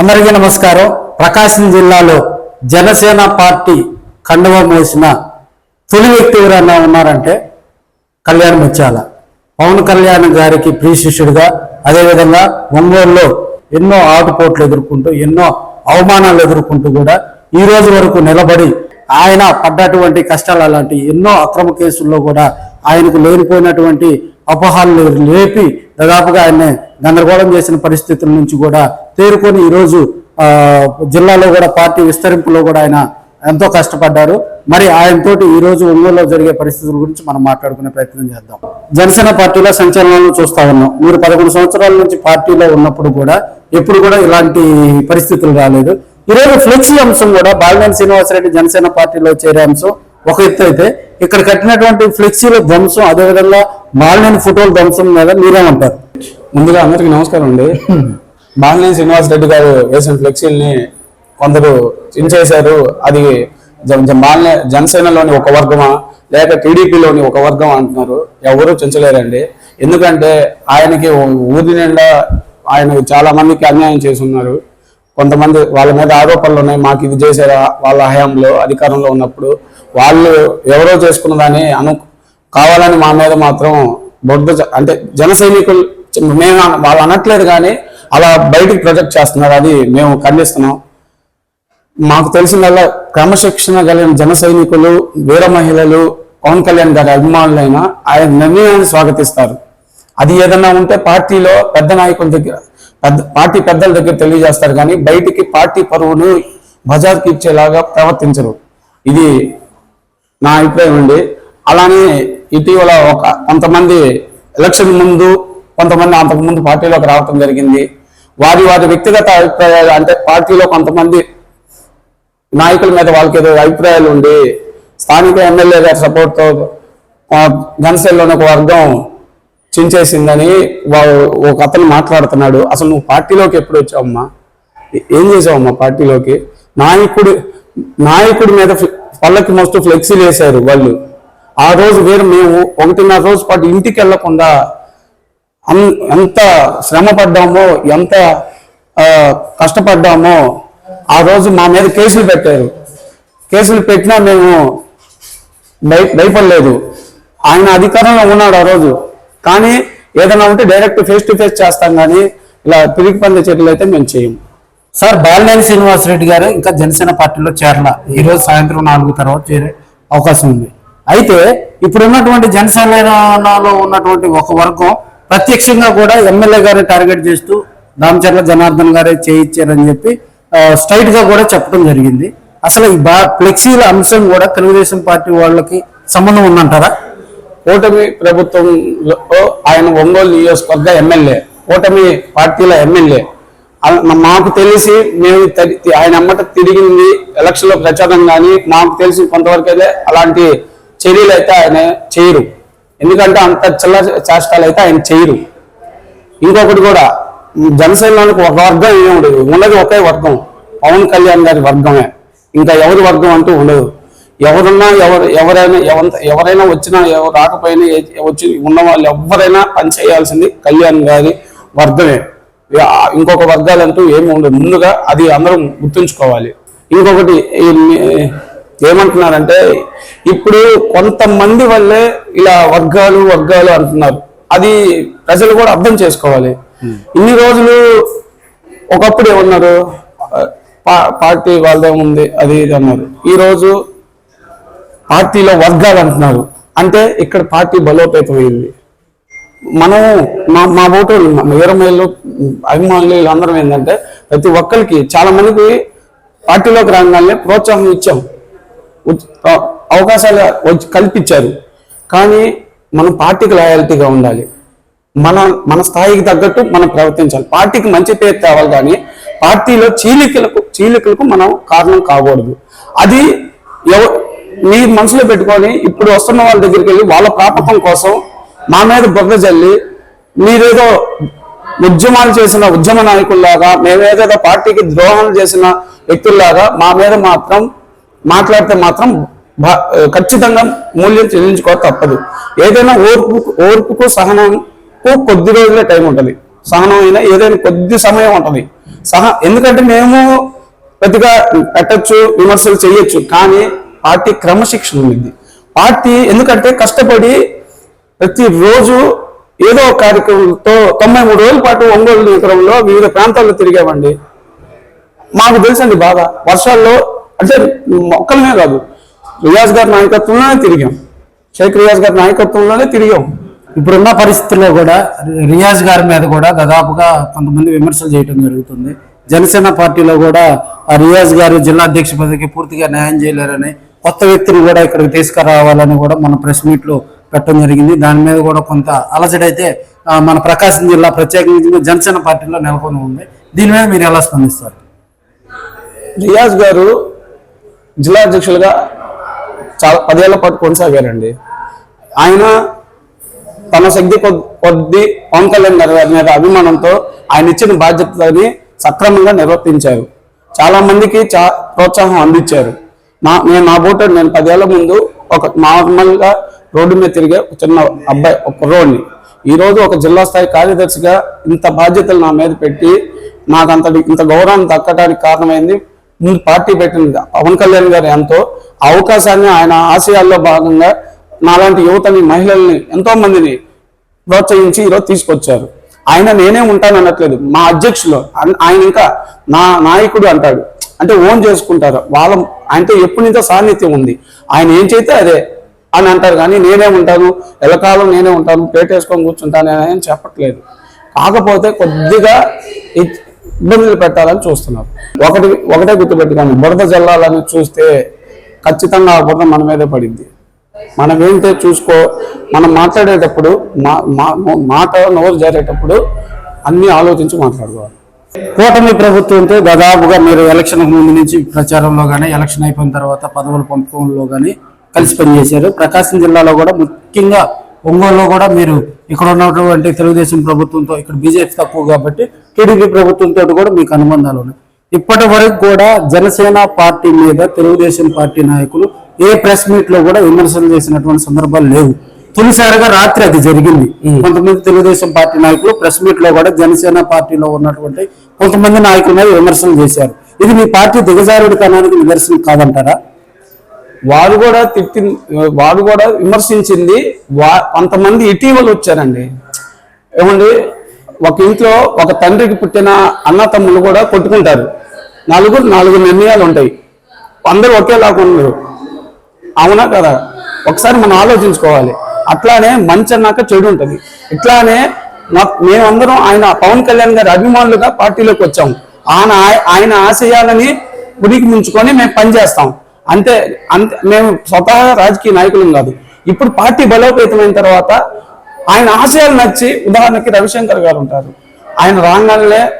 అందరికీ నమస్కారం. ప్రకాశం జిల్లాలో జనసేన పార్టీ కండువ మోసిన తొలి వ్యక్తి ఎవరన్నా ఉన్నారంటే కళ్యాణ్ ముత్యాల. పవన్ కళ్యాణ్ గారికి ప్రియ శిష్యుడిగా అదేవిధంగా ఒంగోలులో ఎన్నో ఆటుపోట్లు ఎదుర్కొంటూ ఎన్నో అవమానాలు ఎదుర్కొంటూ కూడా ఈ రోజు వరకు నిలబడి ఆయన పడ్డటువంటి కష్టాలు అలాంటి ఎన్నో అక్రమ కేసుల్లో కూడా ఆయనకు లేనిపోయినటువంటి అపహాలు లేపి దాదాపుగా ఆయన గందరగోళం చేసిన పరిస్థితుల నుంచి కూడా తేరుకొని ఈరోజు ఆ, జిల్లాలో కూడా పార్టీ విస్తరింపులో కూడా ఆయన ఎంతో కష్టపడ్డారు. మరి ఆయనతోటి ఈ రోజు ఒంగోలులో జరిగే పరిస్థితుల గురించి మనం మాట్లాడుకునే ప్రయత్నం చేద్దాం. జనసేన పార్టీలో సంచలనాలను చూస్తా ఉన్నాం. మీరు పదకొండు సంవత్సరాల నుంచి పార్టీలో ఉన్నప్పుడు కూడా ఎప్పుడు కూడా ఇలాంటి పరిస్థితులు రాలేదు. ఈ రోజు ఫ్లెక్సీ అంశం కూడా బాలినేని శ్రీనివాసరెడ్డి జనసేన పార్టీలో చేరే అంశం ఒక ఎత్తు అయితే ఇక్కడ కట్టినటువంటి ఫ్లెక్సీల ధ్వంసం అదేవిధంగా బాలినేని ఫోటోల ధ్వంసం మీద మీరేమంటారు ముందుగా అందరికీ నమస్కారం అండి. బాలినేని శ్రీనివాస్ రెడ్డి గారు వేసిన ఫ్లెక్సీల్ని కొందరు చించేశారు. అది బాలినే జనసేనలోని ఒక వర్గమా లేక టీడీపీలోని ఒక వర్గం అంటున్నారు. ఎవరు చించలేరండి. ఎందుకంటే ఆయనకి ఊరి నిండా ఆయన చాలా మందికి అన్యాయం చేసి ఉన్నారు కొంతమంది వాళ్ళ మీద ఆరోపణలు ఉన్నాయి. మాకు ఇది చేశారా వాళ్ళ హయాంలో అధికారంలో ఉన్నప్పుడు. వాళ్ళు ఎవరో చేసుకున్నదాన్ని అను కావాలని మా మీద మాత్రం బొడ్డ జ- అంటే జన సైనికులు మేము వాళ్ళు అనట్లేదు కానీ అలా బయటికి ప్రొజెక్ట్ చేస్తున్నారు. అది మేము ఖండిస్తున్నాం. మాకు తెలిసిందల్లా క్రమశిక్షణ కలిగిన జన సైనికులు వీర మహిళలు పవన్ కళ్యాణ్ గారి అభిమానులైన ఆయన నిర్ణయాన్ని స్వాగతిస్తారు. అది ఏదన్నా ఉంటే పార్టీలో పెద్ద నాయకుల దగ్గర పెద్ద పార్టీ పెద్దల దగ్గర తెలియజేస్తారు కానీ బయటికి పార్టీ పరువును బజార్కి ఇచ్చేలాగా ప్రవర్తించరు. ఇది నా అభిప్రాయం అండి. అలానే ఇటీవల ఒక కొంతమంది ఎలక్షన్ ముందు కొంతమంది అంతకుముందు పార్టీలోకి రావటం జరిగింది. వారి వారి వ్యక్తిగత అభిప్రాయాలు అంటే పార్టీలో కొంతమంది నాయకుల మీద వాళ్ళకి ఏదో అభిప్రాయాలు ఉండి స్థానిక ఎమ్మెల్యే గారి సపోర్ట్తో జనసేనలోని ఒక వర్గం చించేసిందని వాడు ఒక అతను మాట్లాడుతున్నాడు. అసలు నువ్వు పార్టీలోకి ఎప్పుడు వచ్చావమ్మా? ఏం చేసావమ్మా పార్టీలోకి? నాయకుడి నాయకుడి మీద పళ్ళకి మస్తు ఫ్లెక్సీలు వేశారు వాళ్ళు. ఆ రోజు వేరు మేము ఒకటిన్నర రోజు పాటు ఇంటికి వెళ్ళకుండా ఎంత శ్రమ పడ్డామో ఎంత కష్టపడ్డామో ఆ రోజు మా మీద కేసులు పెట్టారు. కేసులు పెట్టినా మేము భయ భయపడలేదు. ఆయన అధికారంలో ఉన్నాడు ఆ రోజు. కానీ ఏదైనా ఉంటే డైరెక్ట్ ఫేస్ టు ఫేస్ చేస్తాం కానీ ఇలా పిరిగి పందే చర్యలు అయితే మేము చేయము. సార్ బాలినేని శ్రీనివాసరెడ్డి గారు ఇంకా జనసేన పార్టీలో చేరల. ఈ రోజు సాయంత్రం నాలుగు తర్వాత చేరే అవకాశం ఉంది. అయితే ఇప్పుడు ఉన్నటువంటి జనసేనలో ఉన్నటువంటి ఒక వర్గం ప్రత్యక్షంగా కూడా ఎమ్మెల్యే గారిని టార్గెట్ చేస్తూ రామచర్ల జనార్దన్ గారే చేయించారని చెప్పి స్ట్రైట్గా కూడా చెప్పడం జరిగింది. అసలు ఈ బా ఫ్లెక్సీల అంశం కూడా తెలుగుదేశం పార్టీ వాళ్ళకి సంబంధం ఉందంటారా? కూటమి ప్రభుత్వంలో ఆయన ఒంగోలు నియోజకవర్గ ఎమ్మెల్యే కూటమి పార్టీల ఎమ్మెల్యే. మాకు తెలిసి మేము ఆయన అమ్మట తిరిగింది ఎలక్షన్లో ప్రచారం కానీ మాకు తెలిసి కొంతవరకు అయితే అలాంటి చర్యలు అయితే ఆయన చేయరు. ఎందుకంటే అంత చిల్ల చేష్టాలు అయితే ఆయన చేయరు. ఇంకొకటి కూడా జనసేనలోనికి ఒక వర్గం ఏమి ఉండదు. ఉన్నది ఒకే వర్గం. పవన్ కళ్యాణ్ గారి వర్గమే. ఇంకా ఎవరి వర్గం అంటూ ఉండదు. ఎవరున్నా ఎవరు ఎవరైనా ఎవంత ఎవరైనా వచ్చినా ఎవరు రాకపోయినా వచ్చి ఉన్న వాళ్ళు ఎవరైనా పని చేయాల్సింది కళ్యాణ్ గారి వర్గమే. ఇంకొక వర్గాలంటూ ఏమి ఉండదు. ముందుగా అది అందరూ గుర్తుంచుకోవాలి. ఇంకొకటి ఏమంటున్నారంటే ఇప్పుడు కొంతమంది వల్లే ఇలా వర్గాలు వర్గాలు అంటున్నారు. అది ప్రజలు కూడా అర్థం చేసుకోవాలి. ఇన్ని రోజులు ఒకప్పుడు ఏమన్నారు? పార్టీ వాళ్ళదే ఉంది అది ఇది అన్నారు. ఈ రోజు పార్టీలో వర్గాలు అంటున్నారు. అంటే ఇక్కడ పార్టీ బలోపేతమైంది. మనం మా మా ఓటు వీరమేళ్ళు అభిమానులు వీళ్ళందరం ఏంటంటే ప్రతి ఒక్కరికి చాలా మందికి పార్టీలోకి రాగానే ప్రోత్సాహం ఇచ్చాం. అవకాశాలు వచ్చి కల్పించారు. కానీ మనం పార్టీకి లాయాలిటీగా ఉండాలి. మన మన స్థాయికి తగ్గట్టు మనం ప్రవర్తించాలి. పార్టీకి మంచి పేరు తేవాలి కానీ పార్టీలో చీలికలకు చీలికలకు మనం కారణం కాకూడదు. అది ఎవ మీరు మనసులో పెట్టుకొని ఇప్పుడు వస్తున్న వాళ్ళ దగ్గరికి వెళ్ళి వాళ్ళ ప్రాపకం కోసం మా మీద బుర్ర జల్లి మీరేదో ఉద్యమాలు చేసిన ఉద్యమ నాయకుల్లాగా మేమేదో పార్టీకి ద్రోహం చేసిన వ్యక్తుల్లాగా మా మీద మాత్రం మాట్లాడితే మాత్రం ఖచ్చితంగా మూల్యం చెల్లించుకో తప్పదు. ఏదైనా ఓర్పు ఓర్పుకు సహనంకు కొద్ది రోజులే టైం ఉంటుంది. సహనం అయినా ఏదైనా కొద్ది సమయం ఉంటుంది. సహ ఎందుకంటే మేము పెద్దగా పెట్టచ్చు విమర్శలు చేయొచ్చు కానీ పార్టీ క్రమశిక్షణ ఉంది పార్టీ ఎందుకంటే కష్టపడి ప్రతిరోజు ఏదో కార్యక్రమంతో తొంభై మూడు రోజుల పాటు ఒంగోలు నియోజకవర్గంలో వివిధ ప్రాంతాల్లో తిరిగామండి. మాకు తెలుసండి బాగా వర్షాల్లో అంటే మొక్కలనే కాదు రియాజ్ గారి నాయకత్వంలోనే తిరిగాం. షేక్ రియాజ్ గారి నాయకత్వంలోనే తిరిగాం. ఇప్పుడున్న పరిస్థితుల్లో కూడా రియాజ్ గారి మీద కూడా దాదాపుగా కొంతమంది విమర్శలు చేయడం జరుగుతుంది. జనసేన పార్టీలో కూడా ఆ రియాజ్ గారు జిల్లా అధ్యక్ష పదవికి పూర్తిగా న్యాయం చేయలేరని కొత్త వ్యక్తిని కూడా ఇక్కడికి తీసుకురావాలని కూడా మన ప్రెస్ మీట్లో పెట్టడం జరిగింది. దాని మీద కూడా కొంత అలజడైతే మన ప్రకాశం జిల్లా ప్రత్యేకించి జనసేన పార్టీలో నెలకొని ఉంది. దీని మీద మీరు ఎలా స్పందిస్తారు? రియాజ్ గారు జిల్లా అధ్యక్షులుగా చాలా పదేళ్ళ పాటు కొనసాగారండి. ఆయన తన శక్తి కొద్ది కొద్దీ పవన్ కళ్యాణ్ గారి మీద అభిమానంతో ఆయన ఇచ్చిన బాధ్యతని సక్రమంగా నిర్వర్తించారు. చాలా మందికి చా ప్రోత్సాహం అందించారు. నా నేను నా బోటర్ నేను పదేళ్ళ ముందు ఒక నార్మల్గా రోడ్డు మీద తిరిగే ఒక చిన్న అబ్బాయి ఒక కుర్రోడిని ఈరోజు ఒక జిల్లా స్థాయి కార్యదర్శిగా ఇంత బాధ్యతలు నా మీద పెట్టి నాకంత ఇంత గౌరవం దక్కడానికి కారణమైంది ముందు పార్టీ పెట్టింది. పవన్ కళ్యాణ్ గారు ఎంతో అవకాశాన్ని ఆయన ఆశయాల్లో భాగంగా నాలాంటి యువతని మహిళల్ని ఎంతో మందిని ప్రోత్సహించి ఈరోజు తీసుకొచ్చారు. ఆయన నేనే ఉంటాను అనట్లేదు. మా అధ్యక్షులు అన్- ఆయన ఇంకా నా నాయకుడు అంటాడు. అంటే ఓన్ చేసుకుంటారు. వాళ్ళ ఆయనతో ఎప్పటి నుంచో సాన్నిధ్యం ఉంది. ఆయన ఏం చేస్తే అదే. అని అంటారు కానీ నేనే ఉంటాను ఎలకాలం నేనే ఉంటాను ప్లేట్ వేసుకొని కూర్చుంటాను అని చెప్పట్లేదు. కాకపోతే కొద్దిగా ఇబ్బందులు పెట్టాలని చూస్తున్నారు. ఒకటి ఒకటే గుర్తుపెట్టుకోండి బురద జల్లాలని చూస్తే ఖచ్చితంగా ఆ బురద మన మీదే పడింది. మనం ఏంటో చూసుకో మనం మాట్లాడేటప్పుడు మా మా- మాట నోరు జారేటప్పుడు అన్ని ఆలోచించి మాట్లాడుకోవాలి. కూటమి ప్రభుత్వంతో దాదాపుగా మీరు ఎలక్షన్ ముందు నుంచి ప్రచారంలో కానీ ఎలక్షన్ అయిపోయిన తర్వాత పదవుల పంపకంలో కానీ కలిసి పనిచేశారు. ప్రకాశం జిల్లాలో కూడా ముఖ్యంగా ఒంగోలులో కూడా మీరు ఇక్కడ ఉన్నటువంటి తెలుగుదేశం ప్రభుత్వంతో ఇక్కడ బీజేపీ తక్కువ కాబట్టి టీడీపీ ప్రభుత్వంతో కూడా మీకు అనుబంధాలు ఉన్నాయి. ఇప్పటి వరకు కూడా జనసేన పార్టీ మీద తెలుగుదేశం పార్టీ నాయకులు ఏ ప్రెస్ మీట్లో కూడా విమర్శలు చేసినటువంటి సందర్భాలు లేవు. తొలిసారిగా రాత్రి అది జరిగింది. కొంతమంది తెలుగుదేశం పార్టీ నాయకులు ప్రెస్ మీట్లో కూడా జనసేన పార్టీలో ఉన్నటువంటి కొంతమంది నాయకుల మీద విమర్శలు చేశారు. ఇది మీ పార్టీ దిగజారుడితనానికి నిదర్శనం కాదంటారా? వారు కూడా తిట్టి వారు కూడా విమర్శించింది వా కొంతమంది ఇటీవల వచ్చారండి. ఏమండి ఒక ఇంట్లో ఒక తండ్రికి పుట్టిన అన్న తమ్ముళ్ళు కూడా కొట్టుకుంటారు. నలుగురు నాలుగు నిర్ణయాలు ఉంటాయి. అందరూ ఒకేలాగా ఉండరు అవునా కదా? ఒకసారి మనం ఆలోచించుకోవాలి. అట్లానే మంచి అన్నాక చెడు ఉంటుంది. ఇట్లానే నా- మేమందరం ఆయన పవన్ కళ్యాణ్ గారి అభిమానులుగా పార్టీలోకి వచ్చాము ఆయన ఆయన ఆశయాలని ఉనికి ముంచుకొని మేము పనిచేస్తాం. అంతే అంతే మేము స్వతహా రాజకీయ నాయకులం కాదు. ఇప్పుడు పార్టీ బలోపేతమైన తర్వాత ఆయన ఆశయాలు నచ్చి ఉదాహరణకి రవిశంకర్ గారు ఉంటారు. ఆయన రాగానే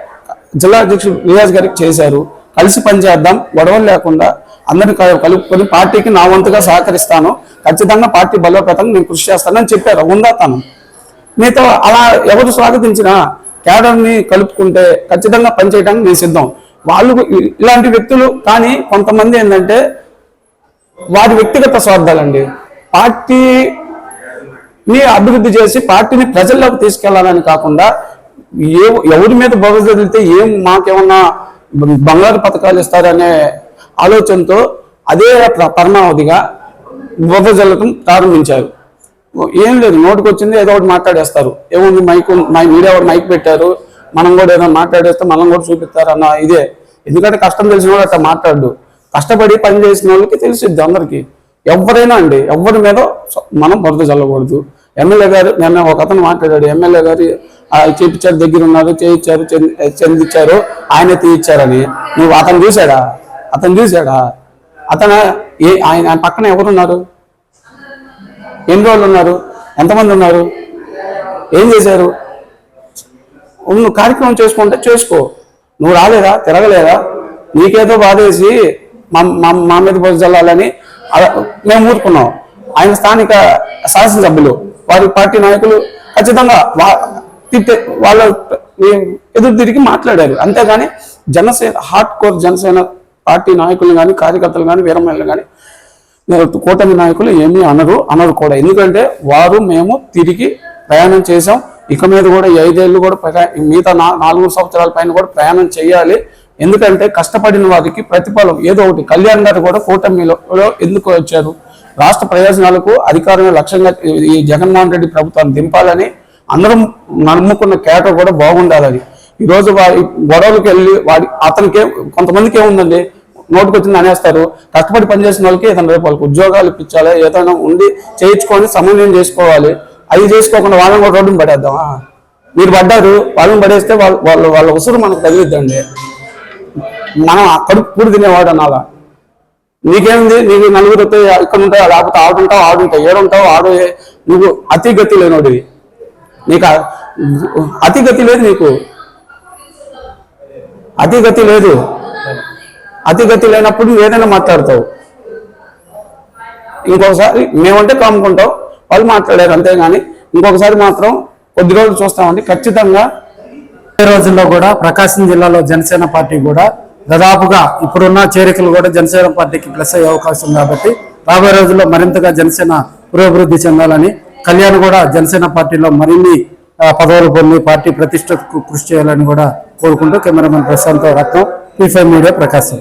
జిల్లా అధ్యక్షుడు నియాజ్ గారికి చేశారు. కలిసి పనిచేద్దాం గొడవలు లేకుండా అందరిని కలు- కలుపుకొని పార్టీకి నా వంతుగా సహకరిస్తాను. ఖచ్చితంగా పార్టీ బలోపేతం నేను కృషి చేస్తానని చెప్పారు. ఉందా తను మీతో అలా ఎవరు స్వాగతించినా కేడర్ని కలుపుకుంటే ఖచ్చితంగా పనిచేయడానికి నేను సిద్ధం. వాళ్ళు ఇలాంటి వ్యక్తులు కానీ కొంతమంది ఏంటంటే వారి వ్యక్తిగత స్వార్థాలండి. పార్టీని అభివృద్ధి చేసి పార్టీని ప్రజల్లోకి తీసుకెళ్ళాలని కాకుండా ఏ ఎవరి మీద బొగ ఏం మాకేమన్నా బంగారు పథకాలు ఇస్తారనే ఆలోచనతో అదే పరమావధిగా బొగ జల్లటం ప్రారంభించారు. ఏం లేదు నోటికి వచ్చింది ఏదో ఒకటి మాట్లాడేస్తారు. ఏముంది మైక్ మై మీడియా మైక్ పెట్టారు మనం కూడా ఏదో మాట్లాడేస్తే మనం కూడా చూపిస్తారు అన్న ఇదే. ఎందుకంటే కష్టం తెలిసిన వాడు అట్లా మాట్లాడు కష్టపడి పని చేసిన వాళ్ళకి తెలిసిద్ది అందరికి. ఎవరైనా అండి ఎవరి మీద మనం బురద చల్లకూడదు. ఎమ్మెల్యే గారు నిన్న ఒక అతను మాట్లాడాడు ఎమ్మెల్యే గారు ఆ, చేయించారు దగ్గర ఉన్నారు చేయించారు చెంది- ఆయన తీయించారని నువ్వు అతను చూశాడా? అతను చూశాడా? అతను ఏ ఆయన ఆయన పక్కన ఎవరున్నారు? ఎన్ని రోజులు ఉన్నారు? ఎంతమంది ఉన్నారు? ఏం చేశారు? నువ్వు కార్యక్రమం చేసుకుంటే చేసుకో. నువ్వు రాలేదా? తిరగలేదా? నీకేదో బాధేసి మా మా- మా మీద బొజ్జ అలా- మేము ఊరుకున్నాం. ఆయన స్థానిక శాసనసభ్యులు వారి పార్టీ నాయకులు ఖచ్చితంగా వా తిట్టే వాళ్ళ ఎదురు తిరిగి మాట్లాడారు. అంతేగాని Janasena heart core Janasena party నాయకులు కానీ కార్యకర్తలు కానీ వీరమహిళలు కానీ కూటమి నాయకులు ఏమీ అనరు అనరు కూడా. ఎందుకంటే వారు మేము తిరిగి ప్రయాణం చేసాం ఇక మీద కూడా ఐదేళ్ళు కూడా మిగతా నాలుగు సంవత్సరాల పైన కూడా ప్రయాణం చేయాలి. ఎందుకంటే కష్టపడిన వారికి ప్రతిఫలం ఏదో ఒకటి. కళ్యాణ్ గారు కూడా కూటమిలో ఎందుకు వచ్చారు? రాష్ట్ర ప్రయోజనాలకు అధికారంగా లక్ష్యంగా ఈ జగన్మోహన్ రెడ్డి ప్రభుత్వాన్ని దింపాలని అందరం నమ్ముకున్న కేటర్ కూడా బాగుండాలని. ఈరోజు వారి గొడవలకు వెళ్ళి వాడి అతనికి కొంతమందికి ఏముందండి? నోటుకొచ్చింది అనేస్తారు. కష్టపడి పనిచేసిన వాళ్ళకి ఏదైనా రేపు వాళ్ళకి ఉద్యోగాలు ఇప్పించాలి ఏదైనా ఉండి చేయించుకొని సమన్వయం చేసుకోవాలి. అవి చేసుకోకుండా వాళ్ళని కూడా రోడ్డుని పడేద్దామా? మీరు పడ్డారు వాళ్ళని పడేస్తే వాళ్ళు వాళ్ళ వాళ్ళ ఉసురు మనకు తగిలిద్దండి. మనం కడుపు పూడి తినేవాడు అనాలా నీకేంది నీకు నలుగురు ఇక్కడ ఉంటావు లేకపోతే ఆడుంటావు ఆడుంటావు ఏడుంటావు ఆడు నువ్వు అతి గతి లేనోడివి. నీకు అతిగతి అతి గతి లేదు నీకు. అతి గతి లేదు. అతి గతి లేనప్పుడు ఏదైనా మాట్లాడతావు. ఇంకొకసారి మేమంటే కాముకుంటావు వాళ్ళు మాట్లాడారు అంతేగాని ఇంకొకసారి మాత్రం కొద్ది రోజులు చూస్తామండి. ఖచ్చితంగా ఈ రోజుల్లో కూడా ప్రకాశం జిల్లాలో జనసేన పార్టీ కూడా దాదాపుగా ఇప్పుడున్న చేరికలు కూడా జనసేన పార్టీకి ప్లస్ అయ్యే అవకాశం ఉంది కాబట్టి రాబోయే రోజుల్లో మరింతగా జనసేన పురోభివృద్ధి చెందాలని కళ్యాణ్ కూడా జనసేన పార్టీలో మరిన్ని పదవులు పొంది పార్టీ ప్రతిష్టకు కృషి చేయాలని కూడా కోరుకుంటూ cameraman Prashant Ratnam P five media Prakasam.